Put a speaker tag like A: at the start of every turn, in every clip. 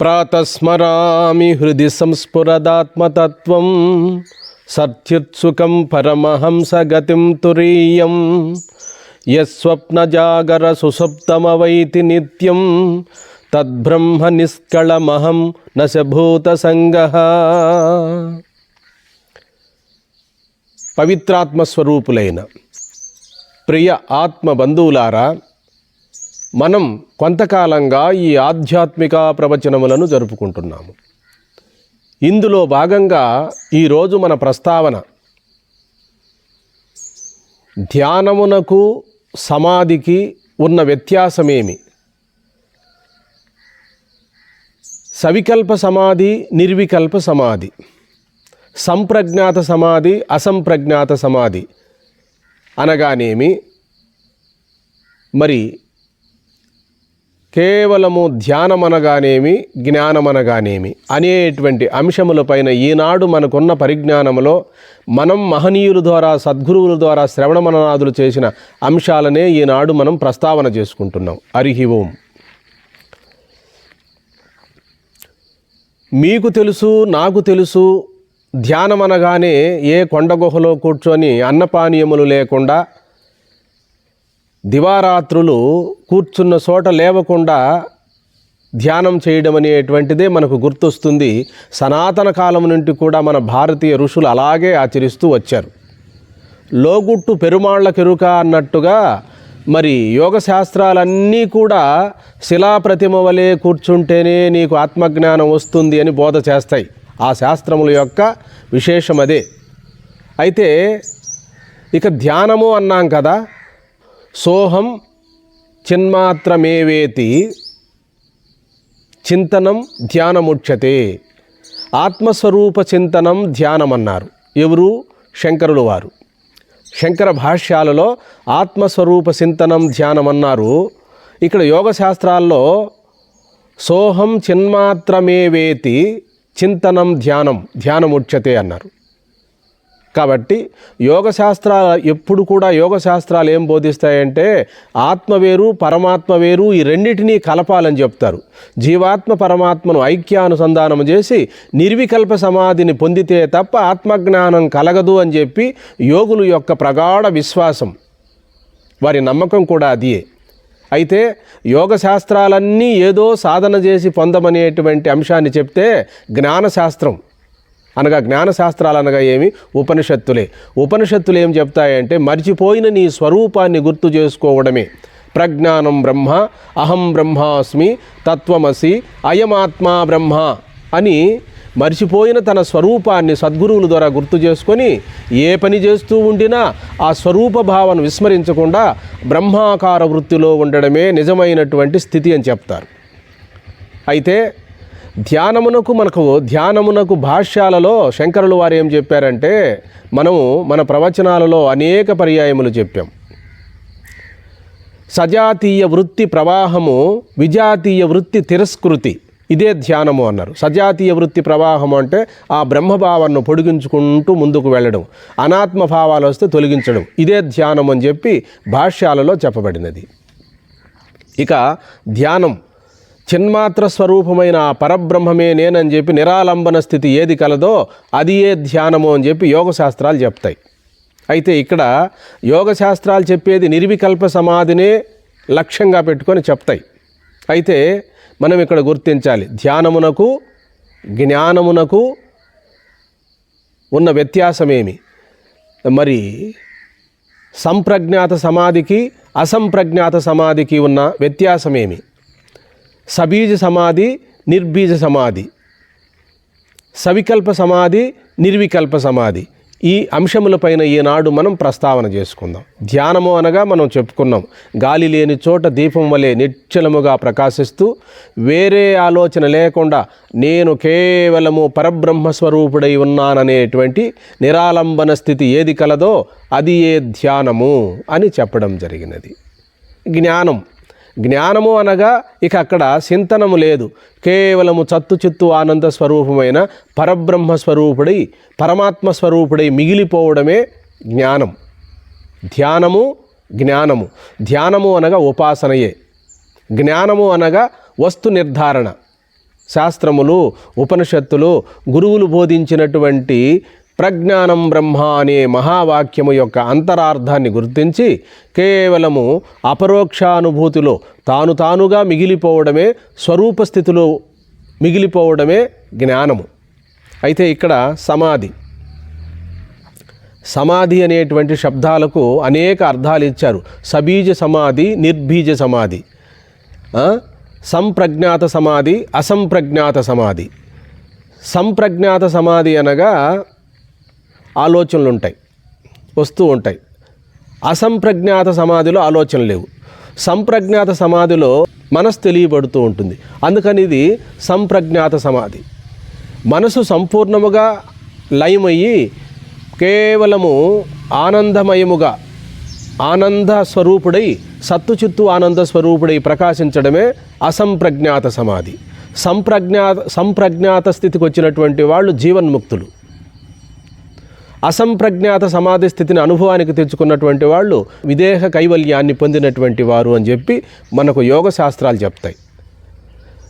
A: ప్రాతస్మరామి హృది సంస్ఫురదాత్మతత్వం సత్యుత్సుకం పరమహంసగతిం తురీయం యస్వప్నజాగర సుసప్తమవైతి నిత్యం తద్బ్రహ్మ నిష్కళమహం నశభూతసంగ పవిత్రాత్మ స్వరూపులైన ప్రియ ఆత్మ బంధువులారా మనం కొంతకాలంగా ఈ ఆధ్యాత్మిక ప్రవచనములను జరుపుకుంటున్నాము. ఇందులో భాగంగా ఈరోజు మన ప్రస్తావన ధ్యానమునకు సమాధికి ఉన్న వ్యత్యాసమేమి? సవికల్ప సమాధి నిర్వికల్ప సమాధి. సంప్రజ్ఞాత సమాధి అసంప్రజ్ఞాత సమాధి అనగానేమి? మరి కేవలము ధ్యానమనగానేమి జ్ఞానమనగానేమి అనేటువంటి అంశములపైన ఈనాడు మనకున్న పరిజ్ఞానములో మనం మహనీయుల ద్వారా సద్గురువుల ద్వారా శ్రవణ మననాదులు చేసిన అంశాలనే ఈనాడు మనం ప్రస్తావన చేసుకుంటున్నాం. హరిహి ఓం. మీకు తెలుసు నాకు తెలుసు ధ్యానం అనగానే ఏ కొండగుహలో కూర్చొని అన్నపానీయములు లేకుండా దివారాత్రులు కూర్చున్న చోట లేవకుండా ధ్యానం చేయడం అనేటువంటిదే మనకు గుర్తొస్తుంది. సనాతన కాలం నుండి కూడా మన భారతీయ ఋషులు అలాగే ఆచరిస్తూ వచ్చారు. లోగుట్టు పెరుమాళ్ళ కెరుక అన్నట్టుగా మరి యోగ శాస్త్రాలన్నీ కూడా శిలాప్రతిమ వలె కూర్చుంటేనే నీకు ఆత్మజ్ఞానం వస్తుంది అని బోధ చేస్తాయి. ఆ శాస్త్రముల యొక్క విశేషం అదే అయితే ఇక ధ్యానము అన్నాం కదా సోహం చిన్మాత్రమేవేతి? చింతనం ధ్యానముచ్యతే. ఆత్మస్వరూప చింతనం ధ్యానం అన్నారు ఎవరు? శంకరులు వారు. శంకర భాష్యాలలో ఆత్మస్వరూప చింతనం ధ్యానం అన్నారు ఇక్కడ యోగ శాస్త్రాల్లో సోహం చిన్మాత్రమేవేతి? చింతనం ధ్యానం ధ్యానం ఉచ్యతే అన్నారు. కాబట్టి యోగ శాస్త్రాలు ఎప్పుడు కూడా యోగ శాస్త్రాలు ఏం బోధిస్తాయంటే ఆత్మ వేరు పరమాత్మ వేరు ఈ రెండింటినీ కలపాలని చెప్తారు. జీవాత్మ పరమాత్మను ఐక్యానుసంధానం చేసి నిర్వికల్ప సమాధిని పొందితే తప్ప ఆత్మజ్ఞానం కలగదు అని చెప్పి యోగుల యొక్క ప్రగాఢ విశ్వాసం. వారి నమ్మకం కూడా అదియే. అయితే యోగ శాస్త్రాలన్నీ ఏదో సాధన చేసి పొందమనేటువంటి అంశాన్ని చెప్తే జ్ఞానశాస్త్రం. అనగా జ్ఞానశాస్త్రాలు అనగా ఏమి? ఉపనిషత్తులే. ఉపనిషత్తులు ఏం చెప్తాయంటే మర్చిపోయిన నీ స్వరూపాన్ని గుర్తు చేసుకోవడమే. ప్రజ్ఞానం బ్రహ్మ అహం బ్రహ్మాస్మి తత్వమసి అయమాత్మా బ్రహ్మ అని మర్చిపోయిన తన స్వరూపాన్ని సద్గురువుల ద్వారా గుర్తు చేసుకొని ఏ పని చేస్తూ ఉండినా ఆ స్వరూప భావన విస్మరించకుండా బ్రహ్మాకార వృత్తిలో ఉండడమే నిజమైనటువంటి స్థితి అని చెప్తారు. అయితే ధ్యానమునకు మనకు ధ్యానమునకు భాష్యాలలో శంకరులు వారు ఏం చెప్పారంటే మనము మన ప్రవచనాలలో అనేక పర్యాయములు చెప్పాం. సజాతీయ వృత్తి ప్రవాహము విజాతీయ వృత్తి తిరస్కృతి ఇదే ధ్యానము అన్నారు. సజాతీయ వృత్తి ప్రవాహం అంటే ఆ బ్రహ్మభావాన్ని పొడిగించుకుంటూ ముందుకు వెళ్ళడం అనాత్మ భావాలు వస్తే తొలగించడం ఇదే ధ్యానం అని చెప్పి భాష్యాలలో చెప్పబడినది. ఇక ధ్యానం చిన్మాత్ర స్వరూపమైన ఆ పరబ్రహ్మమే నేనని చెప్పి నిరాలంబన స్థితి ఏది కలదో అది ఏ ధ్యానము అని చెప్పి యోగ శాస్త్రాలు చెప్తాయి. అయితే ఇక్కడ యోగ శాస్త్రాలు చెప్పేది నిర్వికల్ప సమాధినే లక్ష్యంగా పెట్టుకొని చెప్తాయి. అయితే మనం ఇక్కడ గుర్తించాలి. ధ్యానమునకు జ్ఞానమునకు ఉన్న వ్యత్యాసమేమి? మరి సంప్రజ్ఞాత సమాధికి అసంప్రజ్ఞాత సమాధికి ఉన్న వ్యత్యాసమేమి? సబీజ సమాధి నిర్బీజ సమాధి. సవికల్ప సమాధి నిర్వికల్ప సమాధి. ఈ అంశములపైన ఈనాడు మనం ప్రస్తావన చేసుకుందాం. ధ్యానము అనగా మనం చెప్పుకున్నాం గాలి లేని చోట దీపం వలె నిశ్చలముగా ప్రకాశిస్తూ వేరే ఆలోచన లేకుండా నేను కేవలము పరబ్రహ్మ స్వరూపుడై ఉన్నాననేటువంటి నిరాలంబన స్థితి ఏది కలదో అది ఏ ధ్యానము అని చెప్పడం జరిగినది. జ్ఞానం జ్ఞానము అనగా ఇక అక్కడ చింతనము లేదు. కేవలము చత్తు చిత్తు ఆనంద స్వరూపమైన పరబ్రహ్మ స్వరూపుడై పరమాత్మ స్వరూపుడై మిగిలిపోవడమే జ్ఞానం. ధ్యానము జ్ఞానము. ధ్యానము అనగా ఉపాసనయే. జ్ఞానము అనగా వస్తు నిర్ధారణ. శాస్త్రములు ఉపనిషత్తులు గురువులు బోధించినటువంటి ప్రజ్ఞానం బ్రహ్మ అనే మహావాక్యము యొక్క అంతరార్థాన్ని గుర్తించి కేవలము అపరోక్షానుభూతిలో తాను తానుగా మిగిలిపోవడమే స్వరూప స్థితిలో మిగిలిపోవడమే జ్ఞానము. అయితే ఇక్కడ సమాధి. సమాధి అనేటువంటి శబ్దాలకు అనేక అర్థాలు ఇచ్చారు. సబీజ సమాధి నిర్బీజ సమాధి సంప్రజ్ఞాత సమాధి అసంప్రజ్ఞాత సమాధి. సంప్రజ్ఞాత సమాధి అనగా ఆలోచనలు ఉంటాయి వస్తూ ఉంటాయి. అసంప్రజ్ఞాత సమాధిలో ఆలోచనలు లేవు. సంప్రజ్ఞాత సమాధిలో మనసు తెలియబడుతూ ఉంటుంది. అందుకని ఇది సంప్రజ్ఞాత సమాధి. మనసు సంపూర్ణముగా లయమయ్యి కేవలము ఆనందమయముగా ఆనంద స్వరూపుడై సత్తు చిత్తు ఆనంద స్వరూపుడై ప్రకాశించడమే అసంప్రజ్ఞాత సమాధి. సంప్రజ్ఞాత సంప్రజ్ఞాత స్థితికి వచ్చినటువంటి వాళ్ళు జీవన్ముక్తులు. అసంప్రజ్ఞాత సమాధి స్థితిని అనుభవానికి తెచ్చుకున్నటువంటి వాళ్ళు విదేహ కైవల్యాన్ని పొందినటువంటి వారు అని చెప్పి మనకు యోగ శాస్త్రాలు చెప్తాయి.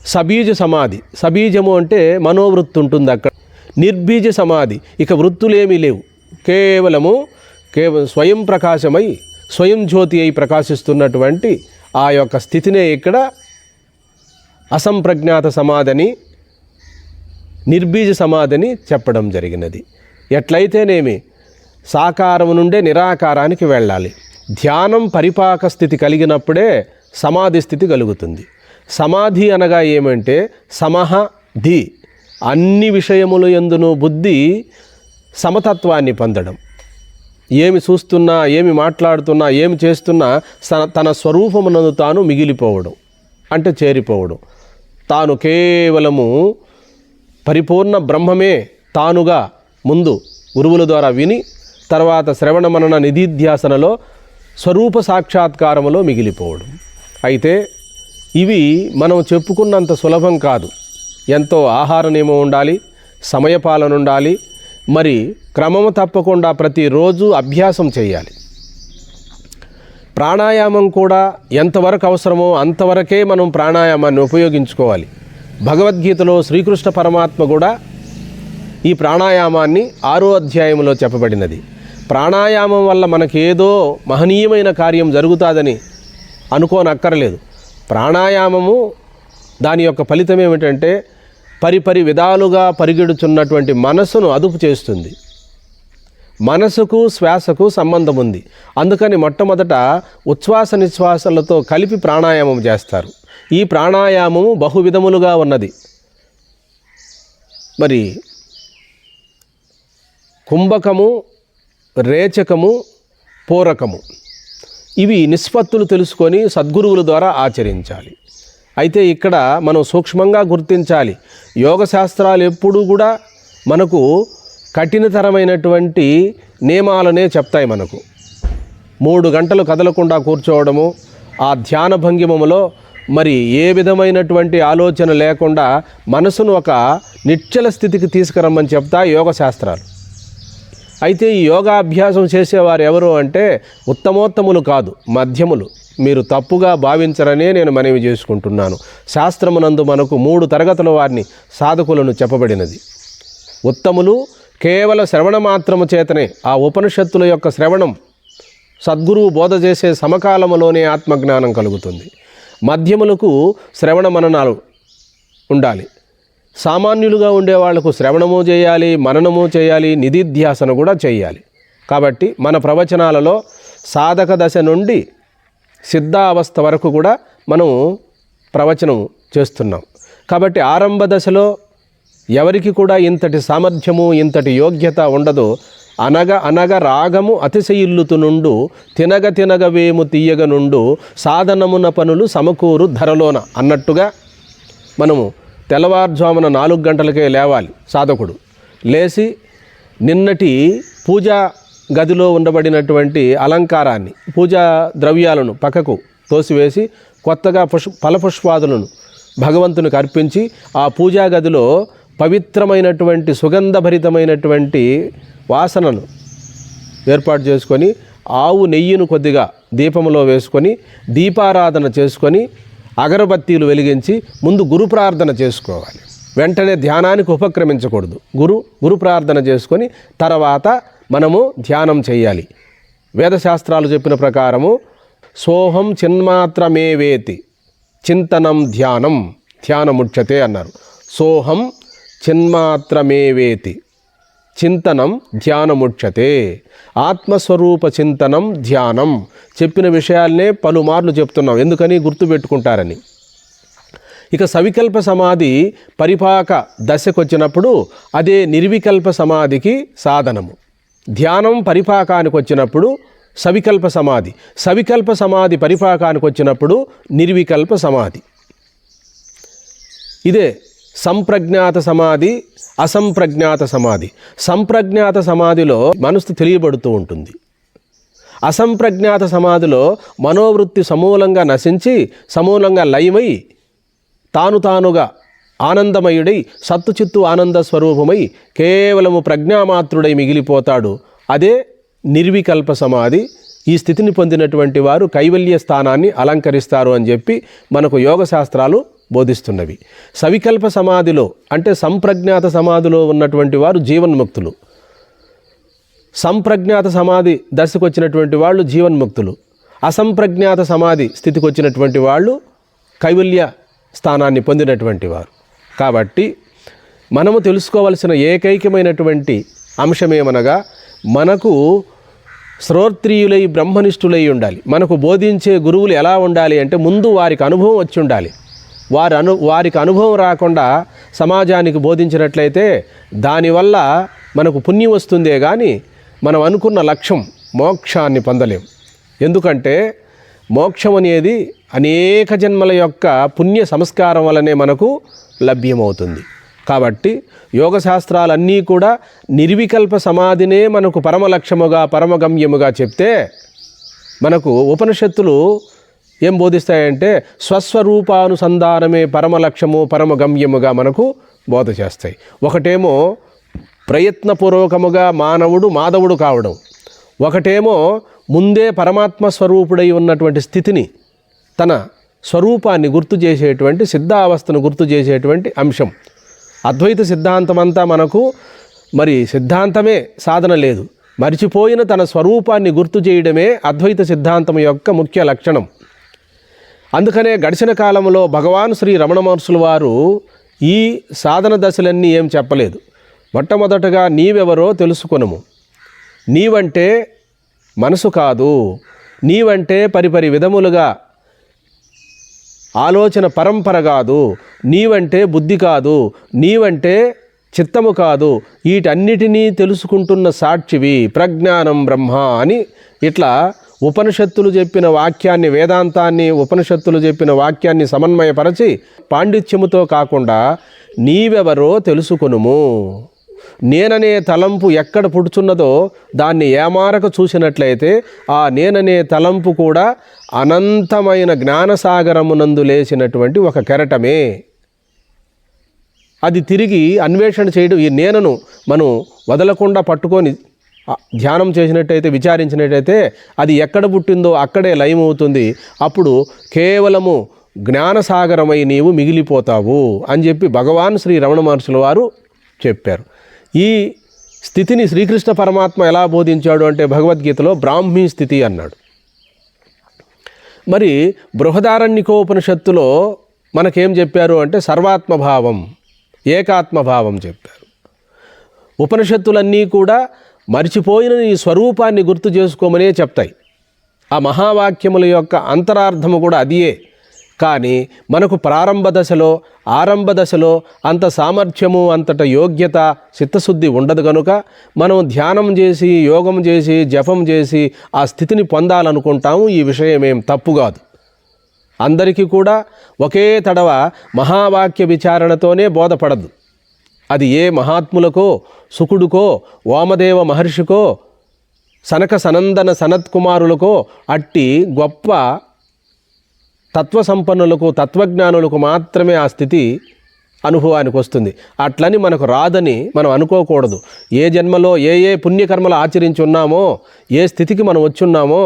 A: సబీజ సమాధి సబీజము అంటే మనోవృత్తి ఉంటుంది అక్కడ. నిర్బీజ సమాధి ఇక వృత్తులేమీ లేవు. కేవలము కేవలం స్వయం ప్రకాశమై స్వయం జ్యోతి అయి ప్రకాశిస్తున్నటువంటి ఆ యొక్క స్థితినే ఇక్కడ అసంప్రజ్ఞాత సమాధిని నిర్బీజ సమాధిని చెప్పడం జరిగినది. ఎట్లయితేనేమి? సాకారము నుండే నిరాకారానికి వెళ్ళాలి. ధ్యానం పరిపాక స్థితి కలిగినప్పుడే సమాధి స్థితి కలుగుతుంది. సమాధి అనగా ఏమంటే సమహ ధి అన్ని విషయములు ఎందును బుద్ధి సమతత్వాన్ని పొందడం. ఏమి చూస్తున్నా ఏమి మాట్లాడుతున్నా ఏమి చేస్తున్నా స- తన స్వరూపమునందు తాను మిగిలిపోవడం అంటే చేరిపోవడం. తాను కేవలము పరిపూర్ణ బ్రహ్మమే తానుగా ముందు గురువుల ద్వారా విని తర్వాత శ్రవణ మనన నిధిధ్యాసనలో స్వరూప సాక్షాత్కారములో మిగిలిపోవడం. అయితే ఇవి మనం చెప్పుకున్నంత సులభం కాదు. ఎంతో ఆహార నియమం ఉండాలి సమయపాలన ఉండాలి మరి క్రమము తప్పకుండా ప్రతిరోజు అభ్యాసం చేయాలి. ప్రాణాయామం కూడా ఎంతవరకు అవసరమో అంతవరకే మనం ప్రాణాయామాన్ని ఉపయోగించుకోవాలి. భగవద్గీతలో శ్రీకృష్ణ పరమాత్మ కూడా ఈ ప్రాణాయామాన్ని ఆరో అధ్యాయంలో చెప్పబడినది. ప్రాణాయామం వల్ల మనకేదో మహనీయమైన కార్యం జరుగుతుందని అనుకోనక్కర్లేదు. ప్రాణాయామము దాని యొక్క ఫలితం ఏమిటంటే పరిపరి విధాలుగా పరిగెడుచున్నటువంటి మనసును అదుపు చేస్తుంది. మనసుకు శ్వాసకు సంబంధం ఉంది. అందుకని మొట్టమొదట ఉచ్ఛ్వాస నిశ్వాసలతో కలిపి ప్రాణాయామం చేస్తారు. ఈ ప్రాణాయామము బహువిధములుగా ఉన్నది. మరి కుంభకము రేచకము పూరకము. ఇవి నిష్పత్తులు తెలుసుకొని సద్గురువుల ద్వారా ఆచరించాలి. అయితే ఇక్కడ మనం సూక్ష్మంగా గుర్తించాలి. యోగ శాస్త్రాలు ఎప్పుడూ కూడా మనకు కఠినతరమైనటువంటి నియమాలనే చెప్తాయి మనకు. మూడు గంటలు కదలకుండా కూర్చోవడము ఆ ధ్యాన భంగిమములో మరి ఏ విధమైనటువంటి ఆలోచన లేకుండా మనసును ఒక నిశ్చల స్థితికి తీసుకురమ్మని చెప్తా యోగ శాస్త్రాలు. అయితే ఈ యోగాభ్యాసం చేసేవారు ఎవరు అంటే ఉత్తమోత్తములు కాదు మధ్యములు. మీరు తప్పుగా భావించరనే నేను మనవి చేసుకుంటున్నాను. శాస్త్రమునందు మనకు మూడు తరగతుల వారిని సాధకులను చెప్పబడినది. ఉత్తములు కేవల శ్రవణ మాత్రము చేతనే ఆ ఉపనిషత్తుల యొక్క శ్రవణం సద్గురువు బోధ చేసే సమకాలములోనే ఆత్మజ్ఞానం కలుగుతుంది. మధ్యములకు శ్రవణ మననాలు ఉండాలి. సామాన్యులుగా ఉండే వాళ్ళకు శ్రవణము చేయాలి మననము చేయాలి నిధిధ్యాసన కూడా చేయాలి. కాబట్టి మన ప్రవచనాలలో సాధక దశ నుండి సిద్ధావస్థ వరకు కూడా మనం ప్రవచనం చేస్తున్నాం. కాబట్టి ఆరంభ దశలో ఎవరికి కూడా ఇంతటి సామర్థ్యము ఇంతటి యోగ్యత ఉండదో. అనగ అనగ రాగము అతిశయిల్లుతు నుండు తినగ తినగ వేము తీయగ నుండు సాధనమున పనులు సమకూరు ధరలోన అన్నట్టుగా మనము తెల్లవారుజామున నాలుగు గంటలకే లేవాలి సాధకుడు. లేచి నిన్నటి పూజా గదిలో ఉండబడినటువంటి అలంకారాన్ని పూజా ద్రవ్యాలను పక్కకు తోసివేసి కొత్తగా పుష్ ఫలపుష్పాదులను భగవంతునికి అర్పించి ఆ పూజా గదిలో పవిత్రమైనటువంటి సుగంధభరితమైనటువంటి వాసనను ఏర్పాటు చేసుకొని ఆవు నెయ్యిను కొద్దిగా దీపంలో వేసుకొని దీపారాధన చేసుకొని అగరబత్తీలు వెలిగించి ముందు గురు ప్రార్థన చేసుకోవాలి. వెంటనే ధ్యానానికి ఉపక్రమించకూడదు. గురు గురు ప్రార్థన చేసుకొని తర్వాత మనము ధ్యానం చేయాలి. వేదశాస్త్రాలు చెప్పిన ప్రకారము సోహం చిన్మాత్రమేవేతి చింతనం ధ్యానం ధ్యానముచ్యతే అన్నారు. సోహం చిన్మాత్రమేవేతి చింతనం ధ్యానముచ్యతే. ఆత్మస్వరూప చింతనం ధ్యానం. చెప్పిన విషయాలనే పలుమార్లు చెప్తున్నాం. ఎందుకని? గుర్తుపెట్టుకుంటారని. ఇక సవికల్ప సమాధి పరిపాక దశకొచ్చినప్పుడు అదే నిర్వికల్ప సమాధికి సాధనము. ధ్యానం పరిపాకానికి వచ్చినప్పుడు సవికల్ప సమాధి. సవికల్ప సమాధి పరిపాకానికి వచ్చినప్పుడు నిర్వికల్ప సమాధి. ఇదే సంప్రజ్ఞాత సమాధి అసంప్రజ్ఞాత సమాధి. సంప్రజ్ఞాత సమాధిలో మనసు తెలియబడుతూ ఉంటుంది. అసంప్రజ్ఞాత సమాధిలో మనోవృత్తి సమూలంగా నశించి సమూలంగా లయమై తాను తానుగా ఆనందమయుడై సత్తు చిత్తు ఆనంద స్వరూపమై కేవలము ప్రజ్ఞామాత్రుడై మిగిలిపోతాడు. అదే నిర్వికల్ప సమాధి. ఈ స్థితిని పొందినటువంటి వారు కైవల్య స్థానాన్ని అలంకరిస్తారు అని చెప్పి మనకు యోగ శాస్త్రాలు బోధిస్తున్నవి. సవికల్ప సమాధిలో అంటే సంప్రజ్ఞాత సమాధిలో ఉన్నటువంటి వారు జీవన్ముక్తులు. సంప్రజ్ఞాత సమాధి దశకు వచ్చినటువంటి వాళ్ళు జీవన్ముక్తులు. అసంప్రజ్ఞాత సమాధి స్థితికి వచ్చినటువంటి వాళ్ళు కైవల్య స్థానాన్ని పొందినటువంటి వారు. కాబట్టి మనము తెలుసుకోవలసిన ఏకైకమైనటువంటి అంశమేమనగా మనకు శ్రోత్రియులై బ్రహ్మనిష్ఠులై ఉండాలి. మనకు బోధించే గురువులు ఎలా ఉండాలి అంటే ముందు వారికి అనుభవం వచ్చి ఉండాలి. వారి అను వారికి అనుభవం రాకుండా సమాజానికి బోధించినట్లయితే దానివల్ల మనకు పుణ్యం వస్తుందే కానీ మనం అనుకున్న లక్ష్యం మోక్షాన్ని పొందలేం. ఎందుకంటే మోక్షం అనేది అనేక జన్మల యొక్క పుణ్య సంస్కారం వలనే మనకు లభ్యమవుతుంది. కాబట్టి యోగ శాస్త్రాలన్నీ కూడా నిర్వికల్ప సమాధినే మనకు పరమ లక్ష్యముగా పరమగమ్యముగా చెప్తే మనకు ఉపనిషత్తులు ఏం బోధిస్తాయంటే స్వస్వరూపానుసంధానమే పరమ లక్ష్యము పరమ గమ్యముగా మనకు బోధ చేస్తాయి ఒకటేమో ప్రయత్నపూర్వకముగా మానవుడు మాధవుడు కావడం. ఒకటేమో ముందే పరమాత్మ స్వరూపుడై ఉన్నటువంటి స్థితిని తన స్వరూపాన్ని గుర్తు చేసేటువంటి సిద్ధావస్థను గుర్తు చేసేటువంటి అంశం. అద్వైత సిద్ధాంతం అంతా మనకు మరి సిద్ధాంతమే సాధన లేదు. మరిచిపోయిన తన స్వరూపాన్ని గుర్తు చేయడమే అద్వైత సిద్ధాంతం యొక్క ముఖ్య లక్షణం. అందుకనే గడిచిన కాలంలో భగవాన్ శ్రీ రమణ మహర్షుల వారు ఈ సాధన దశలన్నీ ఏం చెప్పలేదు. మొట్టమొదటగా నీవెవరో తెలుసుకొనుము. నీవంటే మనసు కాదు. నీవంటే పరిపరి విధములుగా ఆలోచన పరంపర కాదు. నీవంటే బుద్ధి కాదు. నీవంటే చిత్తము కాదు. వీటన్నిటినీ తెలుసుకుంటున్న సాక్షివి ప్రజ్ఞానం బ్రహ్మ అని ఇట్లా ఉపనిషత్తులు చెప్పిన వాక్యాన్ని వేదాంతాన్ని ఉపనిషత్తులు చెప్పిన వాక్యాన్ని సమన్వయపరచి పాండిత్యముతో కాకుండా నీవెవరో తెలుసుకొనుము. నేననే తలంపు ఎక్కడ పుడుచున్నదో దాన్ని ఏమారక చూసినట్లయితే ఆ నేననే తలంపు కూడా అనంతమైన జ్ఞానసాగరమునందు లేచినటువంటి ఒక కెరటమే. అది తిరిగి అన్వేషణ చేయడం ఈ నేనను మనం వదలకుండా పట్టుకొని ధ్యానం చేసినట్టయితే విచారించినట్టయితే అది ఎక్కడ పుట్టిందో అక్కడే లయమవుతుంది. అప్పుడు కేవలము జ్ఞానసాగరమై నీవు మిగిలిపోతావు అని చెప్పి భగవాన్ శ్రీ రమణ మహర్షుల వారు చెప్పారు. ఈ స్థితిని శ్రీకృష్ణ పరమాత్మ ఎలా బోధించాడు అంటే భగవద్గీతలో బ్రాహ్మీ స్థితి అన్నాడు. మరి బృహదారణ్యకోపనిషత్తులో మనకేం చెప్పారు అంటే సర్వాత్మభావం ఏకాత్మభావం చెప్పారు. ఉపనిషత్తులన్నీ కూడా మరిచిపోయిన నీ స్వరూపాన్ని గుర్తు చేసుకోమనే చెప్తాయి. ఆ మహావాక్యముల యొక్క అంతరార్థము కూడా అదియే. కానీ మనకు ప్రారంభ దశలో ఆరంభ దశలో అంత సామర్థ్యము అంతట యోగ్యత చిత్తశుద్ధి ఉండదు కనుక మనం ధ్యానం చేసి యోగం చేసి జపం చేసి ఆ స్థితిని పొందాలనుకుంటాము. ఈ విషయం ఏం తప్పు కాదు. అందరికీ కూడా ఒకే తడవ మహావాక్య విచారణతోనే బోధపడదు. అది ఏ మహాత్ములకో సుకుడుకో వామదేవ మహర్షికో సనక సనందన సనత్కుమారులకో అట్టి గొప్ప తత్వసంపన్నులకు తత్వజ్ఞానులకు మాత్రమే ఆ స్థితి అనుభవానికి వస్తుంది అట్లని మనకు రాదని మనం అనుకోకూడదు. ఏ జన్మలో ఏ ఏ పుణ్యకర్మలు ఆచరించి ఉన్నామో ఏ స్థితికి మనం వచ్చున్నామో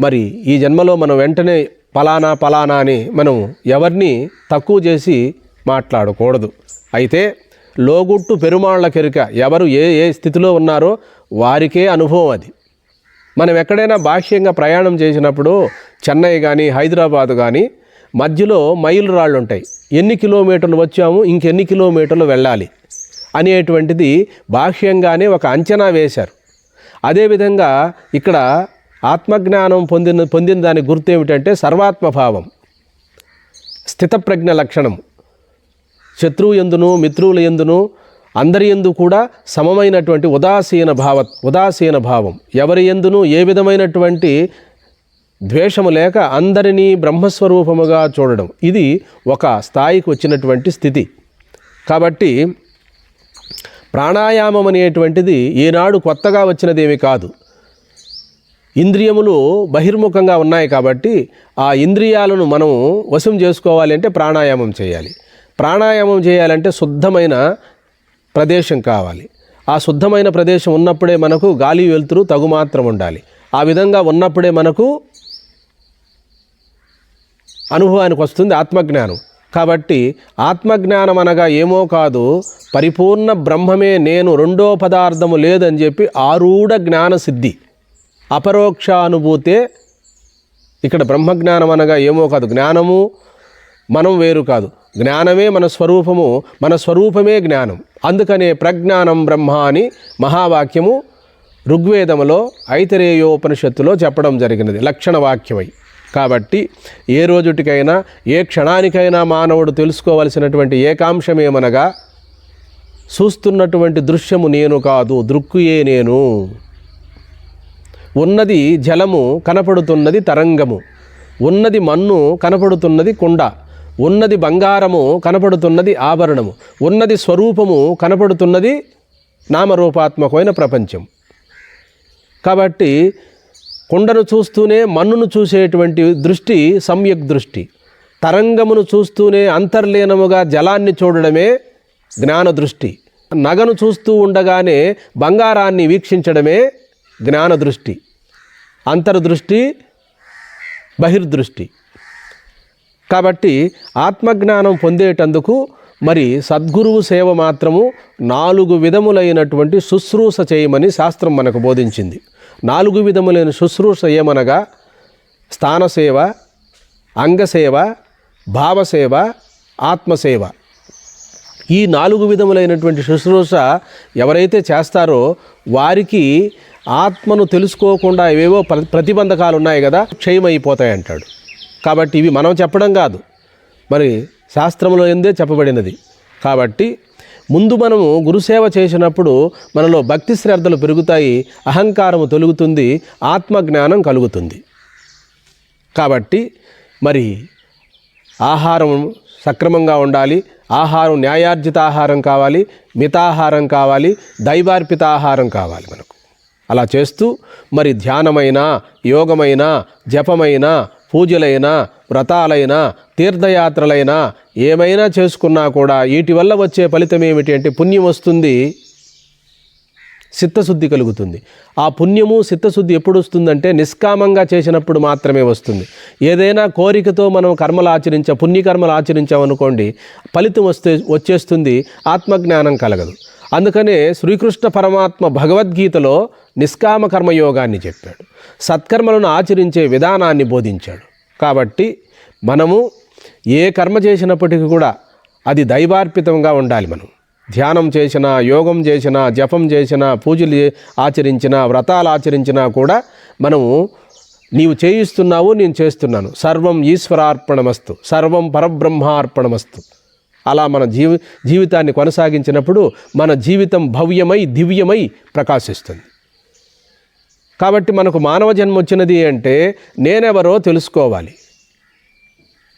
A: మరి ఈ జన్మలో మనం వెంటనే పలానా పలానా అని మనం ఎవరిని తక్కువ చేసి మాట్లాడకూడదు. అయితే లోగుట్టు పెరుమాళ్ళ కెరుక. ఎవరు ఏ ఏ స్థితిలో ఉన్నారో వారికే అనుభవం అది. మనం ఎక్కడైనా బాహ్యంగా ప్రయాణం చేసినప్పుడు చెన్నై కానీ హైదరాబాద్ కానీ మధ్యలో మైలు రాళ్ళు ఉంటాయి. ఎన్ని కిలోమీటర్లు వచ్చాము ఇంకెన్ని కిలోమీటర్లు వెళ్ళాలి అనేటువంటిది బాహ్యంగానే ఒక అంచనా వేశారు. అదేవిధంగా ఇక్కడ ఆత్మజ్ఞానం పొందిన పొందిన దాని గుర్తు ఏమిటంటే సర్వాత్మభావం స్థితప్రజ్ఞ లక్షణం శత్రువు ఎందును మిత్రువుల ఎందును అందరి ఎందు కూడా సమమైనటువంటి ఉదాసీన భావ ఉదాసీన భావం. ఎవరి ఎందును ఏ విధమైనటువంటి ద్వేషము లేక అందరినీ బ్రహ్మస్వరూపముగా చూడడం. ఇది ఒక స్థాయికి వచ్చినటువంటి స్థితి. కాబట్టి ప్రాణాయామం అనేటువంటిది ఈనాడు కొత్తగా వచ్చినదేమి కాదు. ఇంద్రియములు బహిర్ముఖంగా ఉన్నాయి కాబట్టి ఆ ఇంద్రియాలను మనం వశం చేసుకోవాలి అంటే ప్రాణాయామం చేయాలి. ప్రాణాయామం చేయాలంటే శుద్ధమైన ప్రదేశం కావాలి. ఆ శుద్ధమైన ప్రదేశం ఉన్నప్పుడే మనకు గాలి వెలుతురు తగుమాత్రం ఉండాలి. ఆ విధంగా ఉన్నప్పుడే మనకు అనుభవానికి వస్తుంది ఆత్మజ్ఞానం. కాబట్టి ఆత్మజ్ఞానం అనగా ఏమో కాదు పరిపూర్ణ బ్రహ్మమే నేను రెండో పదార్థము లేదని చెప్పి ఆరూఢ జ్ఞాన సిద్ధి అపరోక్షానుభూతే ఇక్కడ బ్రహ్మజ్ఞానం అనగా ఏమో కాదు జ్ఞానము మనం వేరు కాదు. జ్ఞానమే మన స్వరూపము మన స్వరూపమే జ్ఞానం. అందుకనే ప్రజ్ఞానం బ్రహ్మ అని మహావాక్యము ఋగ్వేదములో ఐతరేయోపనిషత్తులో చెప్పడం జరిగినది. లక్షణ వాక్యమై కాబట్టి ఏ రోజుటికైనా ఏ క్షణానికైనా మానవుడు తెలుసుకోవలసినటువంటి ఏకాంశమేమనగా చూస్తున్నటువంటి దృశ్యము నేను కాదు దృక్కుయే నేను. ఉన్నది జలము కనపడుతున్నది తరంగము. ఉన్నది మన్ను కనపడుతున్నది కుండ. ఉన్నది బంగారము కనపడుతున్నది ఆభరణము. ఉన్నది స్వరూపము కనపడుతున్నది నామరూపాత్మకమైన ప్రపంచం. కాబట్టి కుండను చూస్తూనే మన్నును చూసేటువంటి దృష్టి సమ్యక్ దృష్టి. తరంగమును చూస్తూనే అంతర్లీనముగా జలాన్ని చూడడమే జ్ఞాన దృష్టి. నగను చూస్తూ ఉండగానే బంగారాన్ని వీక్షించడమే జ్ఞాన దృష్టి. అంతర్దృష్టి బహిర్దృష్టి. కాబట్టి ఆత్మజ్ఞానం పొందేటందుకు మరి సద్గురువు సేవ మాత్రము నాలుగు విధములైనటువంటి శుశ్రూష చేయమని శాస్త్రం మనకు బోధించింది. నాలుగు విధములైన శుశ్రూష ఏమనగా స్థానసేవ అంగసేవ భావసేవ ఆత్మసేవ ఈ నాలుగు విధములైనటువంటి శుశ్రూష ఎవరైతే చేస్తారో వారికి ఆత్మను తెలుసుకోకుండా ఏవేవో ప్రతిబంధకాలు ఉన్నాయి కదా క్షయమైపోతాయి అంటాడు కాబట్టి ఇవి మనం చెప్పడం కాదు. మరి శాస్త్రంలో ఎందే చెప్పబడినది? కాబట్టి ముందు మనము గురుసేవ చేసినప్పుడు మనలో భక్తి శ్రద్ధలు పెరుగుతాయి అహంకారము తొలుగుతుంది ఆత్మజ్ఞానం కలుగుతుంది. కాబట్టి మరి ఆహారం సక్రమంగా ఉండాలి ఆహారం న్యాయార్జిత ఆహారం కావాలి మితాహారం కావాలి దైవార్పిత ఆహారం కావాలి మనకు. అలా చేస్తూ మరి ధ్యానమైన యోగమైన జపమైన పూజలైనా వ్రతాలైనా తీర్థయాత్రలైనా ఏమైనా చేసుకున్నా కూడా వీటి వల్ల వచ్చే ఫలితం ఏమిటి అంటే పుణ్యం వస్తుంది చిత్తశుద్ధి కలుగుతుంది. ఆ పుణ్యము చిత్తశుద్ధి ఎప్పుడు వస్తుందంటే నిష్కామంగా చేసినప్పుడు మాత్రమే వస్తుంది. ఏదైనా కోరికతో మనం కర్మలు ఆచరించ పుణ్యకర్మలు ఆచరించామనుకోండి ఫలితం వస్తే వచ్చేస్తుంది ఆత్మజ్ఞానం కలగదు. అందుకనే శ్రీకృష్ణ పరమాత్మ భగవద్గీతలో నిష్కామ కర్మయోగాన్ని చెప్పాడు. సత్కర్మలను ఆచరించే విధానాన్ని బోధించాడు. కాబట్టి మనము ఏ కర్మ చేసినప్పటికీ కూడా అది దైవార్పితంగా ఉండాలి మనం. ధ్యానం చేసినా యోగం చేసినా జపం చేసినా పూజలు ఆచరించినా వ్రతాలు ఆచరించినా కూడా మనము నీవు చేయిస్తున్నావు నేను చేస్తున్నాను. సర్వం ఈశ్వరార్పణమస్తు సర్వం పరబ్రహ్మార్పణమస్తు. అలా మన జీవి జీవితాన్ని కొనసాగించినప్పుడు మన జీవితం భవ్యమై దివ్యమై ప్రకాశిస్తుంది. కాబట్టి మనకు మానవ జన్మ వచ్చినది అంటే నేనెవరో తెలుసుకోవాలి.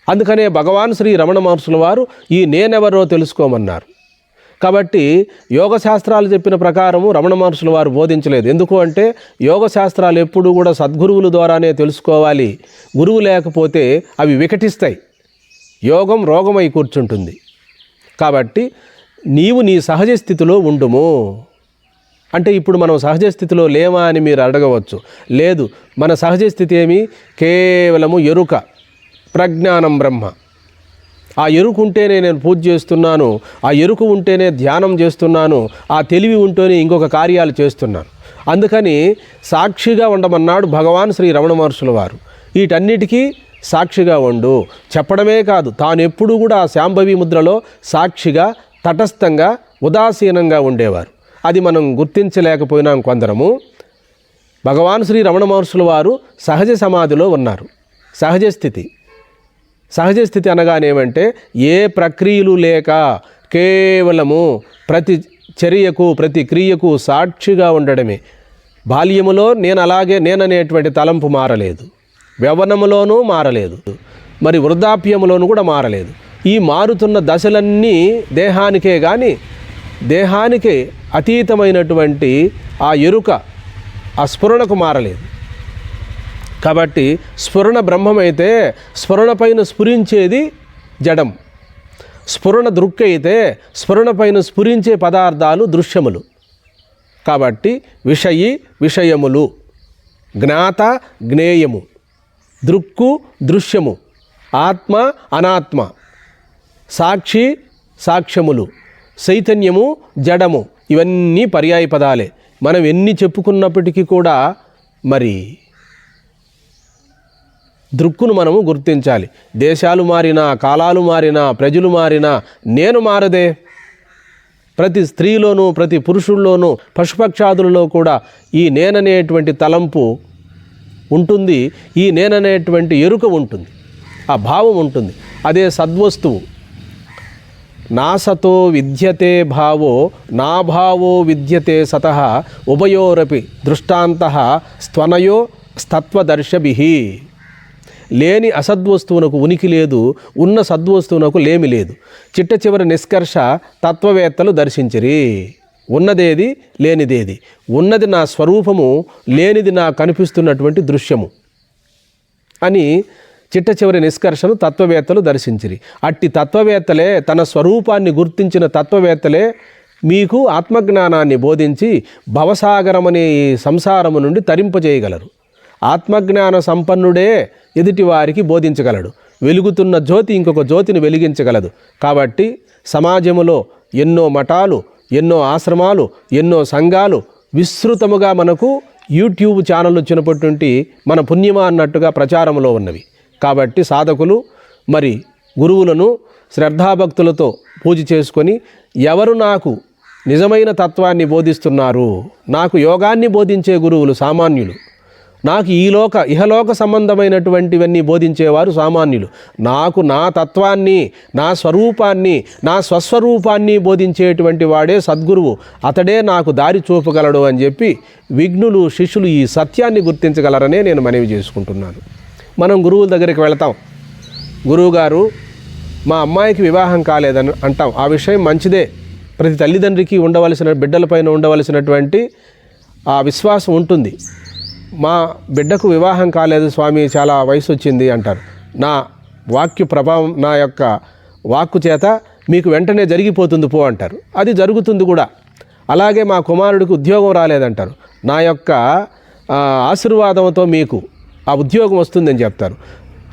A: అందుకనే భగవాన్ శ్రీ రమణ మహర్షుల వారు ఈ నేనెవరో తెలుసుకోమన్నారు. కాబట్టి యోగ శాస్త్రాలు చెప్పిన ప్రకారము రమణ మహర్షుల వారు బోధించలేదు. ఎందుకు అంటే యోగ శాస్త్రాలు ఎప్పుడూ కూడా సద్గురువుల ద్వారానే తెలుసుకోవాలి. గురువు లేకపోతే అవి వికటిస్తాయి. యోగం రోగమై కూర్చుంటుంది. కాబట్టి నీవు నీ సహజ స్థితిలో ఉండుము. అంటే ఇప్పుడు మనం సహజ స్థితిలో లేమా అని మీరు అడగవచ్చు. లేదు మన సహజ స్థితి ఏమి? కేవలము ఎరుక ప్రజ్ఞానం బ్రహ్మ. ఆ ఎరుకు ఉంటేనే నేను పూజ చేస్తున్నాను ఆ ఎరుకు ఉంటేనే ధ్యానం చేస్తున్నాను ఆ తెలివి ఉంటేనే ఇంకొక కార్యాలు చేస్తున్నాను. అందుకని సాక్షిగా ఉండమన్నాడు భగవాన్ శ్రీ రమణ మహర్షుల వారు. వీటన్నిటికీ సాక్షిగా ఉండు. చెప్పడమే కాదు తాను ఎప్పుడూ కూడా ఆ శాంభవి ముద్రలో సాక్షిగా తటస్థంగా ఉదాసీనంగా ఉండేవారు. అది మనం గుర్తించలేకపోయినాం కొందరము. భగవాన్ శ్రీ రమణ మహర్షుల వారు సహజ సమాధిలో ఉన్నారు. సహజ స్థితి. సహజ స్థితి అనగానేమంటే ఏ ప్రక్రియలు లేక కేవలము ప్రతి చర్యకు ప్రతి క్రియకు సాక్షిగా ఉండడమే. బాల్యములో నేను అలాగే నేననేటువంటి తలంపు మారలేదు. వ్యవనములోనూ మారలేదు. మరి వృద్ధాప్యములోనూ కూడా మారలేదు. ఈ మారుతున్న దశలన్నీ దేహానికే కానీ దేహానికి అతీతమైనటువంటి ఆ ఎరుక ఆ స్ఫురణకు మారలేదు. కాబట్టి స్ఫురణ బ్రహ్మమైతే స్ఫురణ పైన స్ఫురించేది జడం. స్ఫురణ దృక్కైతే స్ఫురణ పైన స్ఫురించే పదార్థాలు దృశ్యములు. కాబట్టి విషయి విషయములు. జ్ఞాత జ్ఞేయము. దృక్కు దృశ్యము. ఆత్మ అనాత్మ. సాక్షి సాక్ష్యములు. చైతన్యము జడము ఇవన్నీ పర్యాయ పదాలే. మనం ఎన్ని చెప్పుకున్నప్పటికీ కూడా మరి దృక్కును మనము గుర్తించాలి. దేశాలు మారినా కాలాలు మారినా ప్రజలు మారినా నేను మారదే. ప్రతి స్త్రీలోనూ ప్రతి పురుషుల్లోనూ పశుపక్షాదులలో కూడా ఈ నేననేటువంటి తలంపు ఉంటుంది ఈ నేననేటువంటి ఎరుక ఉంటుంది ఆ భావం ఉంటుంది. అదే సద్వస్తువు నాసతో విద్యతే భావో నాభావో విద్యతే సత ఉభయోరపి దృష్టాంత స్వనయో స్తత్వదర్శభి. లేని అసద్వస్తువునకు ఉనికి లేదు ఉన్న సద్వస్తువునకు లేమి లేదు. చిట్ట చివరి నిష్కర్ష తత్వవేత్తలు దర్శించిరి. ఉన్నదేది లేనిదేది. ఉన్నది నా స్వరూపము లేనిది నా కనిపిస్తున్నటువంటి దృశ్యము. అని చిట్ట చివరి నిష్కర్షను తత్వవేత్తలు దర్శించిరి. అట్టి తత్వవేత్తలే తన స్వరూపాన్ని గుర్తించిన తత్వవేత్తలే మీకు ఆత్మజ్ఞానాన్ని బోధించి భవసాగరం అనే ఈ సంసారము నుండి తరింపజేయగలరు. ఆత్మజ్ఞాన సంపన్నుడే ఎదుటి వారికి బోధించగలడు. వెలుగుతున్న జ్యోతి ఇంకొక జ్యోతిని వెలిగించగలదు. కాబట్టి సమాజములో ఎన్నో మఠాలు ఎన్నో ఆశ్రమాలు ఎన్నో సంఘాలు విస్తృతముగా మనకు యూట్యూబ్ ఛానల్ వచ్చినటువంటి మన పుణ్యమా అన్నట్టుగా ప్రచారంలో ఉన్నవి. కాబట్టి సాధకులు మరి గురువులను శ్రద్ధాభక్తులతో పూజ చేసుకొని ఎవరు నాకు నిజమైన తత్వాన్ని బోధిస్తున్నారు? నాకు యోగాన్ని బోధించే గురువులు సామాన్యులు. నాకు ఈలోక ఇహలోక సంబంధమైనటువంటివన్నీ బోధించేవారు సామాన్యులు. నాకు నా తత్వాన్ని నా స్వరూపాన్ని నా స్వస్వరూపాన్ని బోధించేటువంటి వాడే సద్గురువు. అతడే నాకు దారి చూపగలడు అని చెప్పి విఘ్నులు శిష్యులు ఈ సత్యాన్ని గుర్తించగలరనే నేను మనవి చేసుకుంటున్నాను. మనం గురువుల దగ్గరికి వెళతాం. గురువుగారు మా అమ్మాయికి వివాహం కాలేదని అంటాం. ఆ విషయం మంచిదే. ప్రతి తల్లిదండ్రికి ఉండవలసిన బిడ్డలపైన ఉండవలసినటువంటి ఆ విశ్వాసం ఉంటుంది. మా బిడ్డకు వివాహం కాలేదు స్వామి చాలా వయసు వచ్చింది అంటారు. నా వాక్య ప్రభావం నా యొక్క వాక్కు చేత మీకు వెంటనే జరిగిపోతుంది పో అంటారు. అది జరుగుతుంది కూడా. అలాగే మా కుమారుడికి ఉద్యోగం రాలేదంటారు. నా యొక్క ఆశీర్వాదంతో మీకు ఆ ఉద్యోగం వస్తుందని చెప్తారు.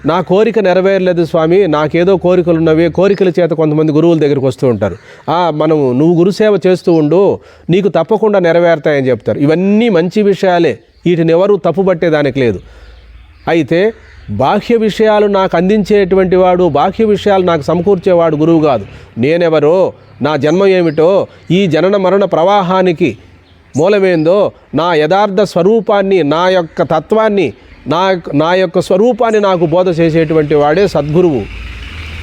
A: నా కోరిక నెరవేరలేదు స్వామి నాకేదో కోరికలు ఉన్నవి కోరికల చేత కొంతమంది గురువుల దగ్గరికి వస్తూ ఉంటారు. మనము నువ్వు గురుసేవ చేస్తూ ఉండు నీకు తప్పకుండా నెరవేరుతాయని చెప్తారు. ఇవన్నీ మంచి విషయాలే. వీటిని ఎవరు తప్పుపట్టేదానికి లేదు. అయితే బాహ్య విషయాలు నాకు అందించేటువంటి వాడు బాహ్య విషయాలు నాకు సమకూర్చేవాడు గురువు కాదు. నేనెవరో నా జన్మ ఏమిటో ఈ జనన మరణ ప్రవాహానికి మూలమేందో నా యథార్థ స్వరూపాన్ని నా యొక్క తత్వాన్ని నా యొక్క- నా యొక్క స్వరూపాన్ని నాకు బోధ చేసేటువంటి వాడే సద్గురువు.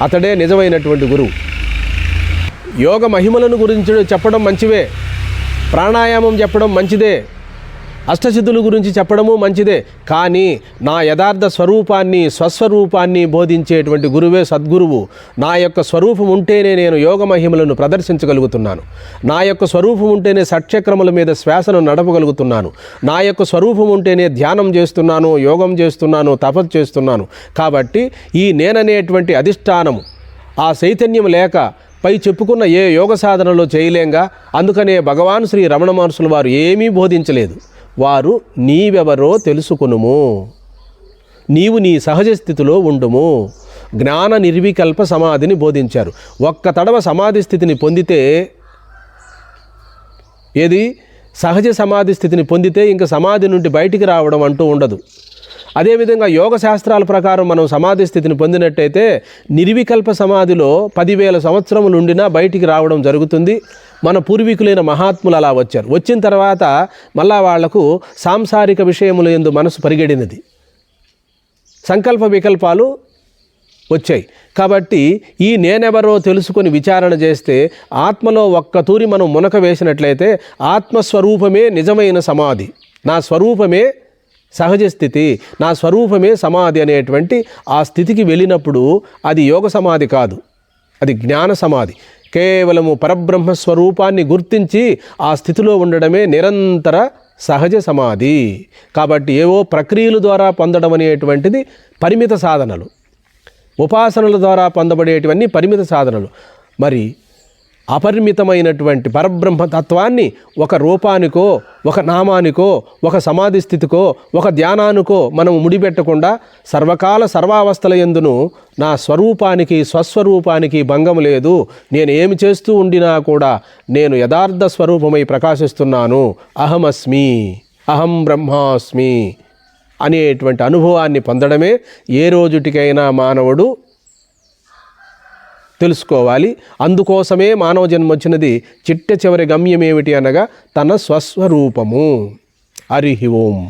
A: అతడే నిజమైనటువంటి గురువు. యోగ మహిమలను గురించి చెప్పడం మంచివే. ప్రాణాయామం చెప్పడం మంచిదే. అష్టసిద్ధుల గురించి చెప్పడము మంచిదే. కానీ నా యథార్థ స్వరూపాన్ని స్వస్వరూపాన్ని బోధించేటువంటి గురువే సద్గురువు. నా యొక్క స్వరూపం ఉంటేనే నేను యోగ మహిమలను ప్రదర్శించగలుగుతున్నాను. నా యొక్క స్వరూపం ఉంటేనే షట్చక్రముల మీద శ్వాసను నడపగలుగుతున్నాను. నా యొక్క స్వరూపం ఉంటేనే ధ్యానం చేస్తున్నాను యోగం చేస్తున్నాను తపస్సు చేస్తున్నాను. కాబట్టి ఈ నేననేటువంటి అధిష్టానము ఆ చైతన్యం లేక పై చెప్పుకున్న ఏ యోగ సాధనలో చేయలేంగా? అందుకనే భగవాన్ శ్రీ రమణ మహర్షులు వారు ఏమీ బోధించలేదు. వారు నీవెవరో తెలుసుకునుము. నీవు నీ సహజ స్థితిలో ఉండుము. జ్ఞాన నిర్వికల్ప సమాధిని బోధించారు. ఒక్క తడవ సమాధి స్థితిని పొందితే ఏది? సహజ సమాధి స్థితిని పొందితే ఇంకా సమాధి నుండి బయటికి రావడం అంటూ ఉండదు. అదేవిధంగా యోగ శాస్త్రాల ప్రకారం మనం సమాధి స్థితిని పొందినట్టయితే నిర్వికల్ప సమాధిలో పదివేల సంవత్సరములు ఉండినా బయటికి రావడం జరుగుతుంది. మన పూర్వీకులైన మహాత్ములు అలా వచ్చారు. వచ్చిన తర్వాత మళ్ళా వాళ్ళకు సాంసారిక విషయముల ఎందు మనసు పరిగెడినది. సంకల్ప వికల్పాలు వచ్చాయి. కాబట్టి ఈ నేనెవరో తెలుసుకొని విచారణ చేస్తే ఆత్మలో ఒక్క తూరి మనం మునక వేసినట్లయితే ఆత్మస్వరూపమే నిజమైన సమాధి. నా స్వరూపమే సహజ స్థితి నా స్వరూపమే సమాధి అనేటువంటి ఆ స్థితికి వెళ్ళినప్పుడు అది యోగ సమాధి కాదు. అది జ్ఞాన సమాధి. కేవలము పరబ్రహ్మ స్వరూపాన్ని గుర్తించి ఆ స్థితిలో ఉండడమే నిరంతర సహజ సమాధి. కాబట్టి ఏవో ప్రక్రియల ద్వారా పొందడం అనేటువంటిది పరిమిత సాధనలు. ఉపాసనల ద్వారా పొందబడేటివన్నీ పరిమిత సాధనలు. మరి అపరిమితమైనటువంటి పరబ్రహ్మ తత్వాన్ని ఒక రూపానికో ఒక నామానికో ఒక సమాధి స్థితికో ఒక ధ్యానానికో మనం ముడిపెట్టకుండా సర్వకాల సర్వావస్థల ఎందును నా స్వరూపానికి స్వస్వరూపానికి భంగం లేదు. నేను ఏమి చేస్తూ ఉండినా కూడా నేను యథార్థ స్వరూపమై ప్రకాశిస్తున్నాను. అహమస్మి అహం బ్రహ్మాస్మి అనేటువంటి అనుభవాన్ని పొందడమే ఏ రోజుటికైనా మానవుడు తెలుసుకోవాలి. అందుకోసమే మానవ జన్మ వచ్చినది చిట్ట చివరి గమ్యం ఏమిటి అనగా తన స్వస్వరూపము. హరి ఓం.